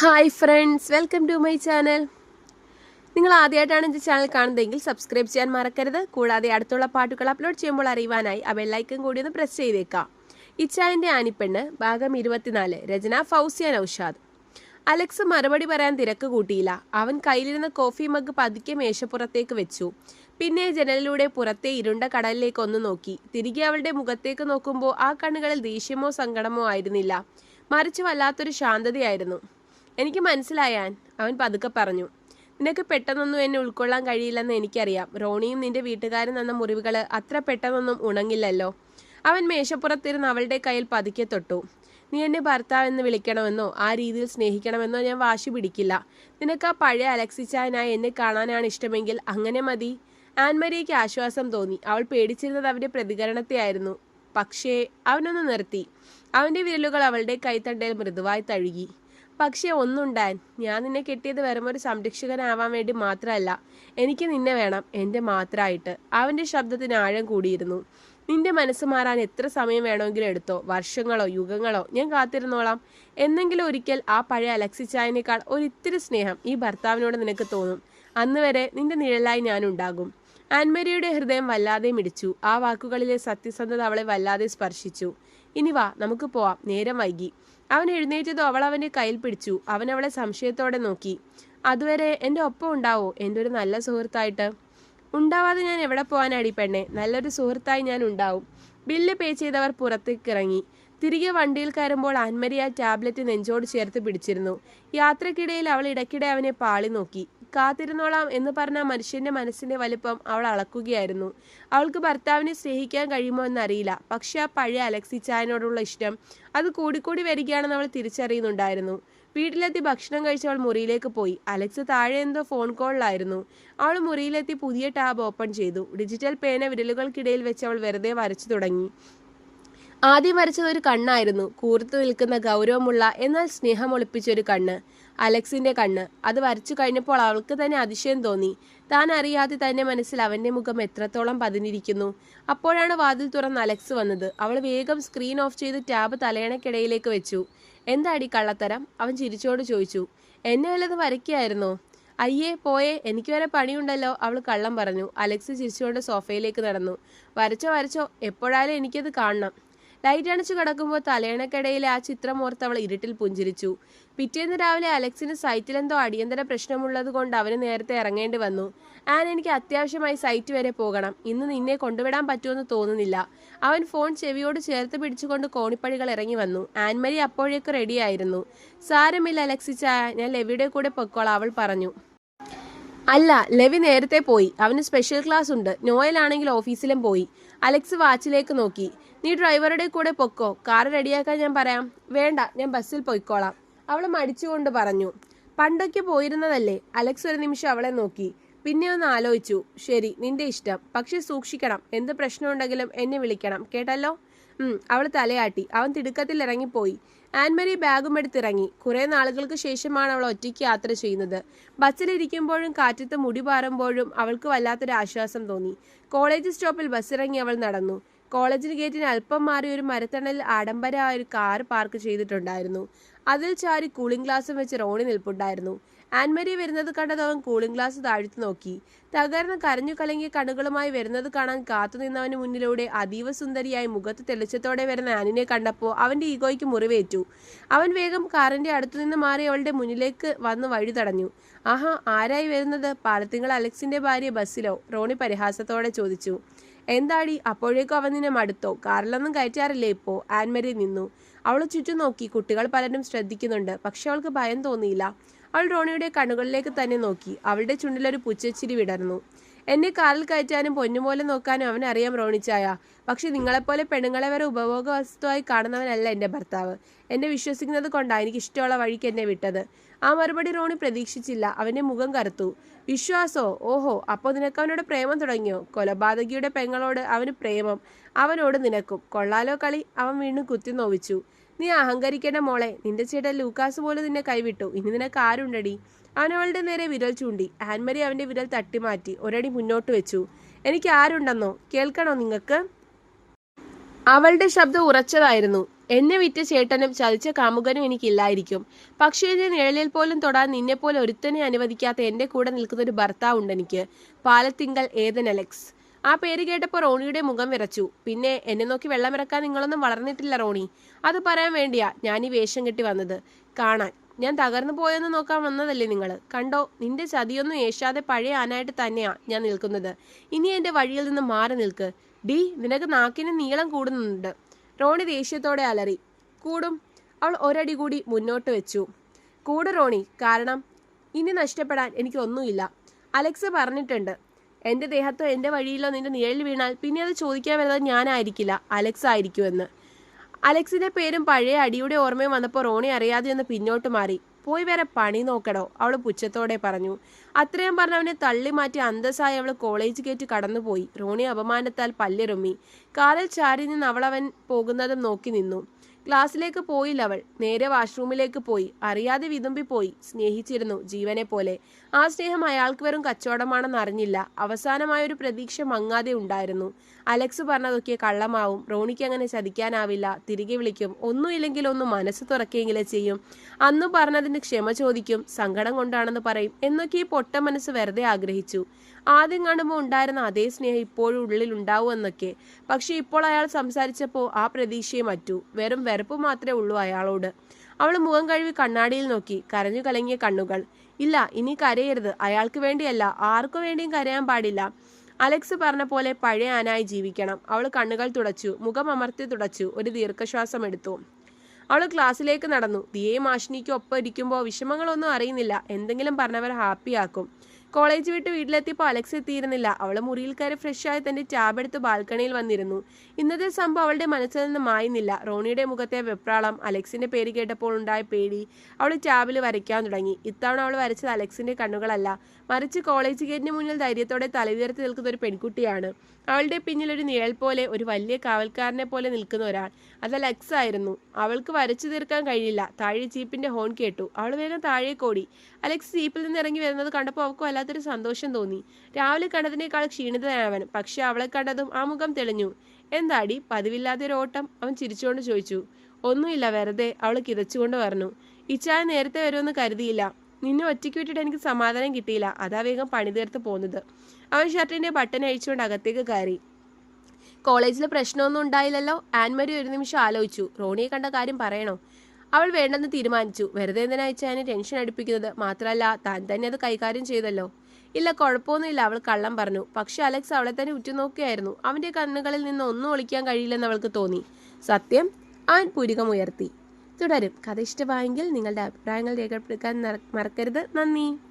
Hi friends welcome to my channel നിങ്ങൾ ആദ്യമായിട്ടാണ് എന്റെ ചാനൽ കാണുന്നതെങ്കിൽ സബ്സ്ക്രൈബ് ചെയ്യാൻ മറക്കരുത്. കൂടാതെ അടുത്തുള്ള പാട്ടുകൾ അപ്ലോഡ് ചെയ്യുമ്പോൾ അറിയുവാനായി ആ ബെല്ലൈക്കൻ കൂടി ഒന്ന് പ്രസ് ചെയ്തേക്കാം. ഇച്ചായന്റെ ആനിപ്പെണ്ണ് ഭാഗം ഇരുപത്തിനാല് രചന ഫൗസിയ നൌഷാദ്. അലക്സ് മറുപടി പറയാൻ തിരക്ക് കൂട്ടിയില്ല. അവൻ കയ്യിലിരുന്ന കോഫി മഗ് പതുക്കെ മേശപ്പുറത്തേക്ക് വെച്ചു. പിന്നെ ജനലിലൂടെ പുറത്തെ ഇരുണ്ട കടലിലേക്ക് ഒന്ന് നോക്കി. തിരികെ അവളുടെ മുഖത്തേക്ക് നോക്കുമ്പോൾ ആ കണ്ണുകളിൽ ദേഷ്യമോ സങ്കടമോ ആയിരുന്നില്ല. മറിച്ച് വല്ലാത്തൊരു ശാന്തതയായിരുന്നു. എനിക്ക് മനസ്സിലായാൻ അവൻ പതുക്കെ പറഞ്ഞു. നിനക്ക് പെട്ടെന്നൊന്നും എന്നെ ഉൾക്കൊള്ളാൻ കഴിയില്ലെന്ന് എനിക്കറിയാം. റോണിയും നിന്റെ വീട്ടുകാരും തന്ന മുറിവുകൾ അത്ര പെട്ടെന്നൊന്നും ഉണങ്ങില്ലല്ലോ. അവൻ മേശപ്പുറത്തിരുന്ന് അവളുടെ കയ്യിൽ പതുക്കെ തൊട്ടു. നീ എന്നെ ഭർത്താവെന്ന് വിളിക്കണമെന്നോ ആ രീതിയിൽ സ്നേഹിക്കണമെന്നോ ഞാൻ വാശി പിടിക്കില്ല. നിനക്ക് ആ പഴയ അലക്സിച്ചായനായി എന്നെ കാണാനാണ് ഇഷ്ടമെങ്കിൽ അങ്ങനെ മതി. ആൻമരിയയ്ക്ക് ആശ്വാസം തോന്നി. അവൾ പേടിച്ചിരുന്നത് അവന്റെ പ്രതികരണത്തെയായിരുന്നു. പക്ഷേ അവനൊന്ന് നിർത്തി. അവന്റെ വിരലുകൾ അവളുടെ കൈത്തണ്ടയിൽ മൃദുവായി തഴുകി. പക്ഷേ ഒന്നുണ്ടാൻ. ഞാൻ നിന്നെ കിട്ടിയത് വെറും ഒരു സംരക്ഷകനാവാൻ വേണ്ടി മാത്രമല്ല. എനിക്ക് നിന്നെ വേണം എന്റെ മാത്രമായിട്ട്. അവന്റെ ശബ്ദത്തിന് ആഴം കൂടിയിരുന്നു. നിന്റെ മനസ്സ് മാറാൻ എത്ര സമയം വേണമെങ്കിലും എടുത്തോ? വർഷങ്ങളോ യുഗങ്ങളോ? ഞാൻ കാത്തിരുന്നോളാം. എന്നെങ്കിലും ഒരിക്കൽ ആ പഴയ അലക്സി അലക്സിച്ചായനേക്കാൾ ഒരിത്തിരി സ്നേഹം ഈ ഭർത്താവിനോട് നിനക്ക് തോന്നും. അന്ന് വരെ നിന്റെ നിഴലായി ഞാനുണ്ടാകും ആൻമരിയുടെ ഹൃദയം വല്ലാതെ മിടിച്ചു. ആ വാക്കുകളിലെ സത്യസന്ധത അവളെ വല്ലാതെ സ്പർശിച്ചു. ഇനി വാ നമുക്ക് പോവാം. നേരം വൈകി. അവൻ എഴുന്നേറ്റതോ അവൾ അവന്റെ കയ്യിൽ പിടിച്ചു. അവൻ അവളെ സംശയത്തോടെ നോക്കി. അതുവരെ എന്റെ ഒപ്പം ഉണ്ടാവോ? എന്റെ ഒരു നല്ല സുഹൃത്തായിട്ട്. ഉണ്ടാവാതെ ഞാൻ എവിടെ പോകാനാടി പെണ്ണെ? നല്ലൊരു സുഹൃത്തായി ഞാൻ ഉണ്ടാവും. ബില്ല് പേ ചെയ്തവർ പുറത്തേക്ക് ഇറങ്ങി. തിരികെ വണ്ടിയിൽ കയറുമ്പോൾ ആൻമരി ആ ടാബ്ലറ്റ് നെഞ്ചോട് ചേർത്ത് പിടിച്ചിരുന്നു. യാത്രക്കിടയിൽ അവൾ ഇടയ്ക്കിടെ അവനെ പാളി നോക്കി. കാത്തിരുന്നോളാം എന്ന് പറഞ്ഞ മനുഷ്യന്റെ മനസ്സിന്റെ വലിപ്പം അവൾ അളക്കുകയായിരുന്നു. അവൾക്ക് ഭർത്താവിനെ സ്നേഹിക്കാൻ കഴിയുമോ എന്നറിയില്ല. പക്ഷെ ആ പഴയ അലക്സി ചായനോടുള്ള ഇഷ്ടം അത് കൂടിക്കൂടി വരികയാണെന്ന് അവൾ തിരിച്ചറിയുന്നുണ്ടായിരുന്നു. വീട്ടിലെത്തി ഭക്ഷണം കഴിച്ച് അവൾ മുറിയിലേക്ക് പോയി. അലക്സ് താഴെ എന്തോ ഫോൺ കോളിലായിരുന്നു. അവൾ മുറിയിലെത്തി പുതിയ ടാബ് ഓപ്പൺ ചെയ്തു. ഡിജിറ്റൽ പേന വിരലുകൾക്കിടയിൽ വെച്ച് അവൾ വെറുതെ വരച്ചു തുടങ്ങി. ആദ്യം വരച്ചത് ഒരു കണ്ണായിരുന്നു. കൂർത്തു നിൽക്കുന്ന ഗൗരവമുള്ള എന്നാൽ സ്നേഹം ഒളിപ്പിച്ചൊരു കണ്ണ്. അലക്സിന്റെ കണ്ണ്. അത് വരച്ചു കഴിഞ്ഞപ്പോൾ അവൾക്ക് തന്നെ അതിശയം തോന്നി. താൻ അറിയാതെ തന്നെ മനസ്സിൽ അവന്റെ മുഖം എത്രത്തോളം പതിഞ്ഞിരിക്കുന്നു. അപ്പോഴാണ് വാതിൽ തുറന്ന് അലക്സ് വന്നത്. അവൾ വേഗം സ്ക്രീൻ ഓഫ് ചെയ്ത് ടാബ് തലയണക്കിടയിലേക്ക് വെച്ചു. എന്താടി കള്ളത്തരം? അവൻ ചിരിച്ചോട് ചോദിച്ചു. എന്നെ വല്ലത് വരയ്ക്കായിരുന്നോ? അയ്യേ പോയേ എനിക്ക് വരെ പണിയുണ്ടല്ലോ? അവൾ കള്ളം പറഞ്ഞു. അലക്സ് ചിരിച്ചുകൊണ്ട് സോഫയിലേക്ക് നടന്നു. വരച്ചോ വരച്ചോ എപ്പോഴായാലും എനിക്കത് കാണണം. ലൈറ്റ് അണച്ചു കിടക്കുമ്പോൾ തലയണക്കിടയിലെ ആ ചിത്രം ഓർത്ത് അവൾ ഇരുട്ടിൽ പുഞ്ചിരിച്ചു. പിറ്റേന്ന് രാവിലെ അലക്സിന് സൈറ്റിലെന്തോ അടിയന്തര പ്രശ്നമുള്ളത് കൊണ്ട് അവന് നേരത്തെ ഇറങ്ങേണ്ടി വന്നു. ആൻ എനിക്ക് അത്യാവശ്യമായി സൈറ്റ് വരെ പോകണം. ഇന്ന് നിന്നെ കൊണ്ടുവിടാൻ പറ്റുമെന്ന് തോന്നുന്നില്ല. അവൻ ഫോൺ ചെവിയോട് ചേർത്ത് പിടിച്ചുകൊണ്ട് കോണിപ്പടികൾ ഇറങ്ങി വന്നു. ആൻമരി അപ്പോഴേക്ക് റെഡിയായിരുന്നു. സാരമില്ല അലക്സിച്ച ഞാൻ ലെവിയുടെ കൂടെ പൊക്കോളാം അവൾ പറഞ്ഞു. അല്ല ലെവി നേരത്തെ പോയി. അവന് സ്പെഷ്യൽ ക്ലാസ് ഉണ്ട്. നോയലാണെങ്കിൽ ഓഫീസിലും പോയി. അലക്സ് വാച്ചിലേക്ക് നോക്കി. നീ ഡ്രൈവറുടെ കൂടെ പൊക്കോ. കാർ റെഡിയാക്കാൻ ഞാൻ പറയാം. വേണ്ട ഞാൻ ബസ്സിൽ പോയിക്കോളാം. അവൾ മടിച്ചുകൊണ്ട് പറഞ്ഞു. പണ്ടൊക്കെ പോയിരുന്നതല്ലേ? അലക്സ് ഒരു നിമിഷം അവളെ നോക്കി. പിന്നെ ഒന്ന് ആലോചിച്ചു. ശരി നിന്റെ ഇഷ്ടം. പക്ഷെ സൂക്ഷിക്കണം. എന്ത് പ്രശ്നമുണ്ടെങ്കിലും എന്നെ വിളിക്കണം. കേട്ടല്ലോ? അവൾ തലയാട്ടി. അവൻ തിടുക്കത്തിൽ ഇറങ്ങിപ്പോയി. ആൻമരി ബാഗും എടുത്തിറങ്ങി. കുറെ നാളുകൾക്ക് ശേഷമാണ് അവൾ ഒറ്റയ്ക്ക് യാത്ര ചെയ്യുന്നത്. ബസ്സിലിരിക്കുമ്പോഴും കാറ്റത്ത് മുടി പാറുമ്പോഴും അവൾക്ക് വല്ലാത്തൊരു ആശ്വാസം തോന്നി. കോളേജ് സ്റ്റോപ്പിൽ ബസ്സിറങ്ങി അവൾ നടന്നു. കോളേജിന് ഗേറ്റിന് അല്പം മാറി ഒരു മരത്തണലിൽ ആഡംബരമായ ഒരു കാർ പാർക്ക് ചെയ്തിട്ടുണ്ടായിരുന്നു. അതിൽ ചാരി കൂളിംഗ് ഗ്ലാസും വെച്ച് റോണി നിൽപ്പുണ്ടായിരുന്നു. ആൻമരി വരുന്നത് കണ്ടത് അവൻ കൂളിംഗ് ഗ്ലാസ് താഴ്ത്തു നോക്കി. തകർന്ന് കരഞ്ഞു കലങ്ങിയ കണ്ണുകളുമായി വരുന്നത് കാണാൻ കാത്തുനിന്നവന് മുന്നിലൂടെ അതീവ സുന്ദരിയായി മുഖത്ത് തെളിച്ചത്തോടെ വരുന്ന ആനിനെ കണ്ടപ്പോൾ അവന്റെ ഈഗോയ്ക്ക് മുറിവേറ്റു. അവൻ വേഗം കാറിന്റെ അടുത്തുനിന്ന് മാറി അവളുടെ മുന്നിലേക്ക് വന്ന് വഴി തടഞ്ഞു. ആഹാ ആരായി വരുന്നത്? പാലത്തിങ്ങൾ അലക്സിന്റെ ഭാര്യ ബസ്സിലോ? റോണി പരിഹാസത്തോടെ ചോദിച്ചു. എന്താടി? അപ്പോഴേക്കും അവൻ നിന്നെ മടുത്തോ? കാറിലൊന്നും കയറ്റാറില്ലേ ഇപ്പോ? ആൻമരി നിന്നു. അവൾ ചുറ്റും നോക്കി. കുട്ടികൾ പലരും ശ്രദ്ധിക്കുന്നുണ്ട്. പക്ഷെ അവൾക്ക് ഭയം തോന്നിയില്ല. അവൾ റോണിയുടെ കണ്ണുകളിലേക്ക് തന്നെ നോക്കി. അവളുടെ ചുണ്ടിലൊരു പുച്ഛച്ചിരി വിടർന്നു. എന്നെ കാറിൽ കയറ്റാനും പൊന്നുപോലെ നോക്കാനും അവനറിയാം റോണിച്ചായ പക്ഷെ നിങ്ങളെപ്പോലെ പെണ്ണുങ്ങളെ വരെ ഉപഭോഗ വസ്തുവായി കാണുന്നവനല്ല എന്റെ ഭർത്താവ്. എന്നെ വിശ്വസിക്കുന്നത് കൊണ്ടാണ് എനിക്ക് ഇഷ്ടമുള്ള വഴിക്ക് എന്നെ വിട്ടത്. ആ മറുപടി റോണി പ്രതീക്ഷിച്ചില്ല. അവന്റെ മുഖം കറുത്തു. വിശ്വാസോ? ഓഹോ അപ്പോൾ നിനക്ക് അവനോട് പ്രേമം തുടങ്ങിയോ? കൊലപാതകിയുടെ പെങ്ങളോട് അവന് പ്രേമം. അവനോട് നിനക്കും. കൊള്ളാലോ കളി? അവൻ വീണ്ടും കുത്തി നോവിച്ചു. നീ അഹങ്കരിക്കേണ്ട മോളെ നിന്റെ ചേട്ടൻ ലൂക്കാസ് പോലും നിന്നെ കൈവിട്ടു. ഇനി നിനക്ക് ആരുണ്ടടി? അവൻ അവളുടെ നേരെ വിരൽ ചൂണ്ടി. ആൻമരി അവന്റെ വിരൽ തട്ടിമാറ്റി ഒരടി മുന്നോട്ട് വെച്ചു. എനിക്ക് ആരുണ്ടെന്നോ? കേൾക്കണോ നിങ്ങൾക്ക്? അവളുടെ ശബ്ദം ഉറച്ചതായിരുന്നു. എന്നെ വിറ്റ ചേട്ടനും ചതിച്ച കാമുകനും എനിക്കില്ലായിരിക്കും. പക്ഷേ എന്റെ നിഴലിൽ പോലും തൊടാൻ നിന്നെപ്പോലെ ഒരുത്തനെ അനുവദിക്കാത്ത എന്റെ കൂടെ നിൽക്കുന്ന ഒരു ഭർത്താവുണ്ട് എനിക്ക് പാലത്തിങ്കൽ ഏതൻ അലക്സ്. ആ പേര് കേട്ടപ്പോൾ റോണിയുടെ മുഖം വിറച്ചു. പിന്നെ എന്നെ നോക്കി വെള്ളമിറക്കാൻ നിങ്ങളൊന്നും വളർന്നിട്ടില്ല റോണി. അത് പറയാൻ വേണ്ടിയാ ഞാൻ ഈ വേഷം കെട്ടി വന്നത്. കാണാൻ. ഞാൻ തകർന്നു പോയെന്ന് നോക്കാൻ വന്നതല്ലേ നിങ്ങൾ കണ്ടോ? നിന്റെ ചതിയൊന്നും ഏശാതെ പഴയ ആനായിട്ട് തന്നെയാ ഞാൻ നിൽക്കുന്നത്. ഇനി എന്റെ വഴിയിൽ നിന്ന് മാറി നിൽക്ക്. ഡി നിനക്ക് നാക്കിന് നീളം കൂടുന്നുണ്ട്. റോണി ദേഷ്യത്തോടെ അലറി. കൂടും. അവൾ ഒരടി കൂടി മുന്നോട്ട് വെച്ചു. കൂട് റോണി. കാരണം ഇനി നഷ്ടപ്പെടാൻ എനിക്കൊന്നുമില്ല അലക്സ് പറഞ്ഞിട്ടുണ്ട് എന്റെ ദേഹത്തോ എന്റെ വഴിയിലോ നിന്റെ നിഴലിൽ വീണാൽ പിന്നെ അത് ചോദിക്കാൻ വരുന്നത് ഞാനായിരിക്കില്ല അലക്സ് ആയിരിക്കുമെന്ന്. അലക്സിന്റെ പേരും പഴയ അടിയുടെ ഓർമ്മയും വന്നപ്പോൾ റോണി അറിയാതെ ഒന്ന് പിന്നോട്ട് മാറി. പോയി വേറെ പണി നോക്കടോ അവൾ പുച്ഛത്തോടെ പറഞ്ഞു. അത്രയും പറഞ്ഞവനെ തള്ളി മാറ്റി അന്തസ്സായി അവൾ കോളേജ് ഗേറ്റ് കടന്നുപോയി. റോണി അപമാനത്താൽ പല്ലിറുമ്മി കാറിൽ ചാരി നിന്ന് അവളവൻ പോകുന്നതും നോക്കി നിന്നു. ക്ലാസ്സിലേക്ക് പോയില്ല അവൾ. നേരെ വാഷ്റൂമിലേക്ക് പോയി. അറിയാതെ വിതുമ്പി പോയി സ്നേഹിച്ചിരുന്നു ജീവനെ പോലെ. ആ സ്നേഹം അയാൾക്ക് വെറും കച്ചവടമാണെന്ന് അറിഞ്ഞില്ല. അവസാനമായ ഒരു പ്രതീക്ഷ മങ്ങാതെ ഉണ്ടായിരുന്നു. അലക്സ് പറഞ്ഞതൊക്കെ കള്ളമാവും. റോണിക്ക് അങ്ങനെ ചതിക്കാനാവില്ല. തിരികെ വിളിക്കും. ഒന്നുമില്ലെങ്കിൽ ഒന്ന് മനസ്സ് തുറക്കെങ്കിലേ ചെയ്യും. അന്ന് പറഞ്ഞതിന് ക്ഷമ ചോദിക്കും. സങ്കടം കൊണ്ടാണെന്ന് പറയും. എന്നൊക്കെ ഈ പൊട്ട മനസ്സ് വെറുതെ ആഗ്രഹിച്ചു. ആദ്യം കാണുമ്പോൾ ഉണ്ടായിരുന്ന അതേ സ്നേഹം ഇപ്പോഴും ഉള്ളിൽ ഉണ്ടാവുമെന്നൊക്കെ പക്ഷെ ഇപ്പോൾ അയാൾ സംസാരിച്ചപ്പോൾ ആ പ്രതീക്ഷയെ മറ്റു. വെറും വെറുപ്പ് മാത്രമേ ഉള്ളൂ അയാളോട്. അവൾ മുഖം കഴുകി കണ്ണാടിയിൽ നോക്കി കരഞ്ഞു കലങ്ങിയ കണ്ണുകൾ. ഇല്ല ഇനി കരയരുത്. അയാൾക്ക് വേണ്ടിയല്ല ആർക്കു വേണ്ടിയും കരയാൻ പാടില്ല. അലക്സ് പറഞ്ഞ പോലെ പഴയ ആനായി ജീവിക്കണം. അവൾ കണ്ണുകൾ തുടച്ചു മുഖം അമർത്തി തുടച്ചു ഒരു ദീർഘശ്വാസം എടുത്തു. അവൾ ക്ലാസ്സിലേക്ക് നടന്നു. ദിയയും ആഷിനിക്കും ഒപ്പം ഇരിക്കുമ്പോൾ വിഷമങ്ങളൊന്നും അറിയുന്നില്ല. എന്തെങ്കിലും പറഞ്ഞവർ ഹാപ്പിയാക്കും. കോളേജ് വിട്ട് വീട്ടിലെത്തിയപ്പോൾ അലക്സ് എത്തിയിരുന്നില്ല. അവൾ മുറിയിൽ കയറി ഫ്രഷായി തന്റെ ടാബ് എടുത്ത് ബാൽക്കണിയിൽ വന്നിരുന്നു. ഇന്നത്തെ സംഭവം അവളുടെ മനസ്സിൽ നിന്ന് മായുന്നില്ല. റോണിയുടെ മുഖത്തെ വെപ്രാളം അലക്സിന്റെ പേര് കേട്ടപ്പോൾ ഉണ്ടായ പേടി അവൾ ടാബിൽ വരയ്ക്കാൻ തുടങ്ങി. ഇത്തവണ അവൾ വരച്ചത് അലക്സിന്റെ കണ്ണുകളല്ല. മറിച്ച് കോളേജ് ഗേറ്റിന് മുന്നിൽ ധൈര്യത്തോടെ തലയുയർത്തി നിൽക്കുന്ന ഒരു പെൺകുട്ടിയാണ്. അവളുടെ പിന്നിൽ ഒരു നിഴൽ പോലെ ഒരു വലിയ കാവൽക്കാരനെ പോലെ നിൽക്കുന്ന ഒരാൾ. അത് അലക്സ് ആയിരുന്നു. അവൾക്ക് വരച്ചു തീർക്കാൻ കഴിയില്ല. താഴെ ജീപ്പിന്റെ ഹോൺ കേട്ടു. അവൾ വേഗം താഴേക്കോടി അലക്സ് ജീപ്പിൽ നിന്ന് ഇറങ്ങി വരുന്നത് കണ്ടപ്പോൾ അവൾക്ക് വല്ലാത്തൊരു സന്തോഷം തോന്നി. രാവിലെ കണ്ടതിനേക്കാൾ ക്ഷീണിതനായവൻ. പക്ഷെ അവളെ കണ്ടതും ആ മുഖം തെളിഞ്ഞു. എന്താടി? പതിവില്ലാതെ ഒരു ഓട്ടം? അവൻ ചിരിച്ചുകൊണ്ട് ചോദിച്ചു. ഒന്നുമില്ല വെറുതെ അവൾ കിതച്ചുകൊണ്ട് പറഞ്ഞു. ഇച്ചായ നേരത്തെ വരുമെന്ന് കരുതിയില്ല. നിന്നെ ഒറ്റയ്ക്ക് വിട്ടിട്ട് എനിക്ക് സമാധാനം കിട്ടിയില്ല. അതാ വേഗം പണി തീർത്ത് പോകുന്നത്. അവൻ ഷർട്ടിന്റെ ബട്ടൺ അഴിച്ചുകൊണ്ട് അകത്തേക്ക് കയറി. കോളേജിൽ പ്രശ്നമൊന്നും ഉണ്ടായില്ലല്ലോ? ആൻമരി ഒരു നിമിഷം ആലോചിച്ചു. റോണിയെ കണ്ട കാര്യം പറയണോ? അവൾ വേണ്ടെന്ന് തീരുമാനിച്ചു. വെറുതെ എന്തിനാ ടെൻഷൻ അടുപ്പിക്കുന്നത്? മാത്രമല്ല താൻ തന്നെ അത് കൈകാര്യം ചെയ്തല്ലോ. ഇല്ല കുഴപ്പമൊന്നുമില്ല അവൾ കള്ളം പറഞ്ഞു. പക്ഷെ അലക്സ് അവളെ തന്നെ ഉറ്റുനോക്കിയായിരുന്നു. അവന്റെ കണ്ണുകളിൽ നിന്ന് ഒന്നും ഒളിക്കാൻ കഴിയില്ലെന്ന് അവൾക്ക് തോന്നി. സത്യം അവൻ പുരികമുയർത്തി. തുടരും. കഥ ഇഷ്ടമായെങ്കിൽ നിങ്ങളുടെ അഭിപ്രായങ്ങൾ രേഖപ്പെടുത്താൻ മറക്കരുത്. നന്ദി.